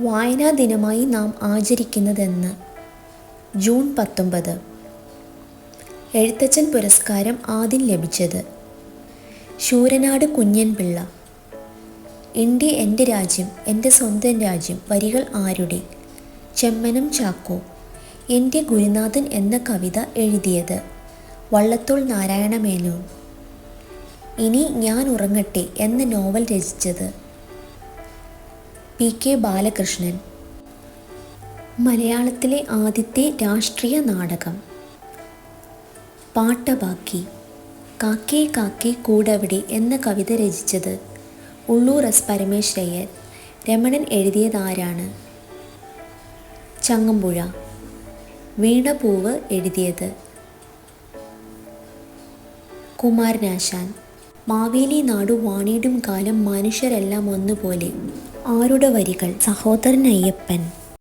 വായനാ ദിനമായി നാം ആചരിക്കുന്നതെന്ന്. ജൂൺ പത്തൊമ്പത്. എഴുത്തച്ഛൻ പുരസ്കാരം ആദ്യം ലഭിച്ചത് ശൂരനാട് കുഞ്ഞൻപിള്ള ഇന്ത്യ എന്റെ രാജ്യം എന്റെ സ്വന്തം രാജ്യം വരികൾ ആരുടെ? ചെമ്മനം ചാക്കോ. എന്റെ ഗുരുനാഥൻ എന്ന കവിത എഴുതിയത് വള്ളത്തോൾ നാരായണമേനോൻ. ഇനി ഞാൻ ഉറങ്ങട്ടെ എന്ന നോവൽ രചിച്ചത് പി കെ ബാലകൃഷ്ണൻ. മലയാളത്തിലെ ആദ്യത്തെ രാഷ്ട്രീയ നാടകം. പാട്ടബാക്കി കാക്കേ കാക്കേ കൂടവിടെ എന്ന കവിത രചിച്ചത് ഉള്ളൂർ എസ് പരമേശ്വരയ്യർ രമണൻ എഴുതിയതാരാണ്? ചങ്ങമ്പുഴ. വീണപൂവ് എഴുതിയത്. കുമാരനാശാൻ. മാവേലി നാടു വാണിയിടും കാലം മനുഷ്യരെല്ലാം ഒന്നുപോലെ ആരുടെ വരികൾ സഹോദരൻ അയ്യപ്പൻ?